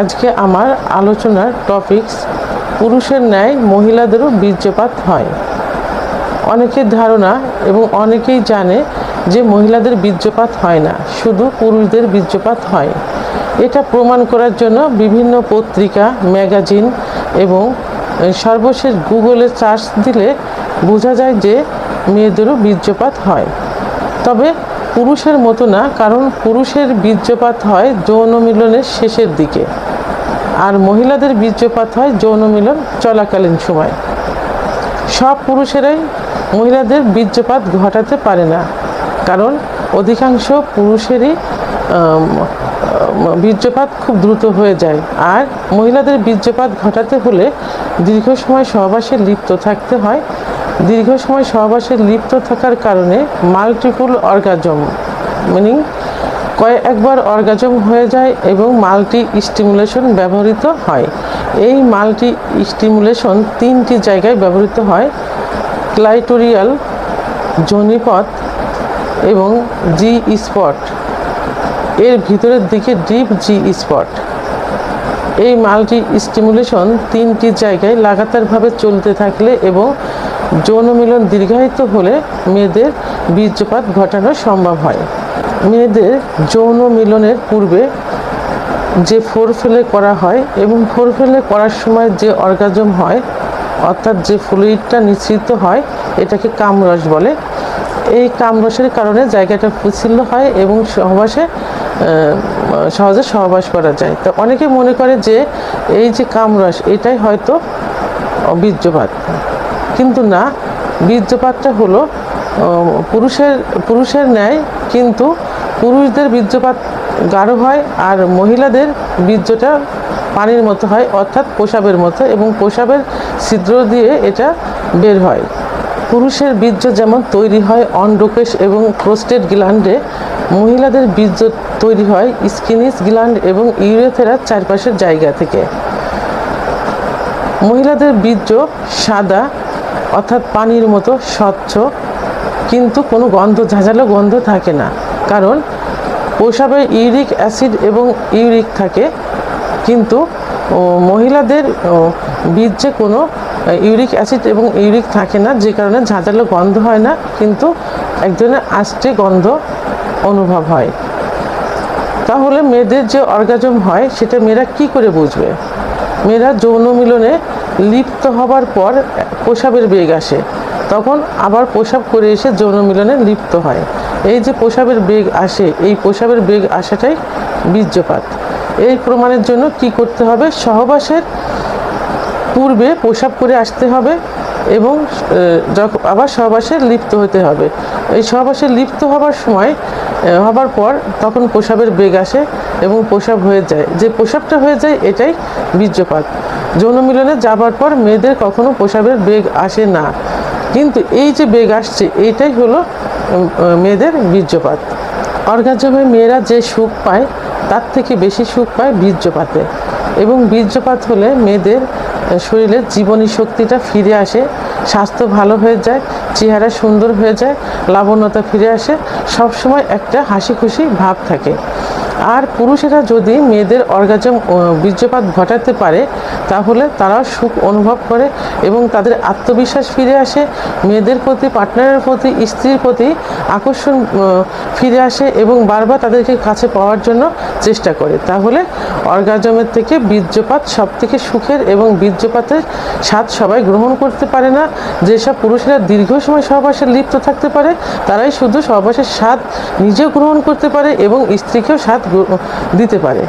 আজকে আমার আলোচনার টপিকস পুরুষের ন্যায় মহিলাদেরও বীর্যপাত হয়। অনেকের ধারণা এবং অনেকেই জানে যে মহিলাদের বীর্যপাত হয় না, শুধু পুরুষদের বীর্যপাত হয়। এটা প্রমাণ করার জন্য বিভিন্ন পত্রিকা, ম্যাগাজিন এবং সর্বশেষ গুগলে সার্চ দিলে বোঝা যায় যে মেয়েদেরও বীর্যপাত হয়। তবে পুরুষের মতো না, কারণ পুরুষের বীর্যপাত হয় যৌন মিলনের শেষের দিকে। আর মহিলাদের বীর্যপাত হয় যৌন মিলন চলাকালীন সময়। সব পুরুষেরাই মহিলাদের বীর্যপাত ঘটাতে পারে না, কারণ অধিকাংশ পুরুষেরই বীর্যপাত খুব দ্রুত হয়ে যায়। আর মহিলাদের বীর্যপাত ঘটাতে হলে দীর্ঘ সময় সহবাসে লিপ্ত থাকতে হয়। দীর্ঘ সময় সহবাসে লিপ্ত থাকার কারণে মাল্টিপুল অর্গাজম মিনিং কয়েকবার অর্গাজম হয়ে যায় এবং মাল্টি স্টিমুলেশন ব্যবহৃত হয়। এই মাল্টি স্টিমুলেশন তিনটি জায়গায় ব্যবহৃত হয়, ক্লাইটোরিয়াল, জনিপথ এবং জি স্পট এর ভিতরের দিকে ডিপ জি স্পট এই মাল্টি স্টিমুলেশন তিনটি জায়গায় লাগাতারভাবে চলতে থাকলে এবং যৌন মিলন দীর্ঘায়িত হলে মেয়েদের বীর্যপাত ঘটানো সম্ভব হয়। মেয়েদের যৌন মিলনের পূর্বে যে ফোর ফেলে করা হয় এবং ফোর ফেলে করার সময় যে অর্গাজম হয়, অর্থাৎ যে ফ্লুইডটা নিঃসৃত হয়, এটাকে কামরস বলে। এই কামরসের কারণে জায়গাটা ফুসিল্য হয় এবং সহবাসে সহজে সহবাস করা যায়। তো অনেকে মনে করে যে এই যে কামরস, এটাই হয়তো বীর্যপাত। কিন্তু না, বীর্যপাতটা হলো পুরুষের পুরুষের ন্যায় কিন্তু পুরুষদের বীর্যপাত গাঢ় হয় আর মহিলাদের বীর্যটা পানির মতো হয়, অর্থাৎ প্রসাবের মতো এবং প্রসাবের ছিদ্র দিয়ে এটা বের হয়। পুরুষের বীর্য যেমন তৈরি হয় অন্ডকোষ এবং প্রোস্টেট গ্ল্যান্ডে, মহিলাদের বীর্য তৈরি হয় স্কিনিস গ্ল্যান্ড এবং ইউরেথেরার চারপাশের জায়গা থেকে। মহিলাদের বীর্য সাদা, অর্থাৎ পানির মতো স্বচ্ছ কিন্তু কোনো গন্ধ ঝাঁঝালো গন্ধ থাকে না। কারণ প্রসাবে ইউরিক অ্যাসিড এবং ইউরিক থাকে। কিন্তু মহিলাদের বীর্যে কোনো ইউরিক অ্যাসিড এবং ইউরিক থাকে না, যে কারণে ঝাঁঝালো গন্ধ হয় না, কিন্তু এক ধরনের আষ্টে গন্ধ অনুভব হয়। তাহলে মেয়েদের যে অর্গাজম হয়, সেটা মেয়েরা কি করে বুঝবে? মেয়েরা যৌন মিলনে লিপ্ত হবার পর প্রসাবের বেগ আসে। তখন আবার প্রসাব করে এসে যৌন মিলনে লিপ্ত হয়। এই যে প্রসাবের বেগ আসে, এই প্রসাবের বেগ আসাটাই বীর্যপাত। এই প্রমাণের জন্য কি করতে হবে? সহবাসের পূর্বে প্রসাব করে আসতে হবে এবং যখন আবার সহবাসে লিপ্ত হতে হবে। এই সহবাসে লিপ্ত হবার সময় হবার পর তখন প্রসাবের বেগ আসে এবং প্রসাব হয়ে যায়। যে প্রসাবটা হয়ে যায়, এটাই বীর্যপাত। যৌন মিলনে যাবার পর মেয়েদের কখনো প্রসাবের বেগ আসে না। কিন্তু এই যে বেগ আসছে এইটাই হলো মেয়েদের বীর্যপাত। অর্গাজমে মেয়েরা যে সুখ পায়, তার থেকে বেশি সুখ পায় বীর্যপাতে। এবং বীর্যপাত হলে মেয়েদের শরীরের জীবনী শক্তিটা ফিরে আসে, স্বাস্থ্য ভালো হয়ে যায়, চেহারা সুন্দর হয়ে যায়, লাবণ্যতা ফিরে আসে, সবসময় একটা হাসি খুশি ভাব থাকে। আর পুরুষেরা যদি মেয়েদের অর্গাজম বীর্যপাত ঘটাতে পারে তাহলে তারাও সুখ অনুভব করে এবং তাদের আত্মবিশ্বাস ফিরে আসে, মেয়েদের প্রতি পার্টনারের প্রতি, স্ত্রীর প্রতি আকর্ষণ ফিরে আসে এবং বারবার তাদেরকে কাছে পাওয়ার জন্য চেষ্টা করে। তাহলে অর্গাজমের থেকে বীর্যপাত সব থেকে সুখের এবং বীর্যপাতের স্বাদ সবাই গ্রহণ করতে পারে না। যেসব পুরুষেরা দীর্ঘ সময় সহবাসে লিপ্ত থাকতে পারে, তারাই শুধু সহবাসের স্বাদ নিজেও গ্রহণ করতে পারে এবং স্ত্রীকেও স্বাদ দিতে পারে।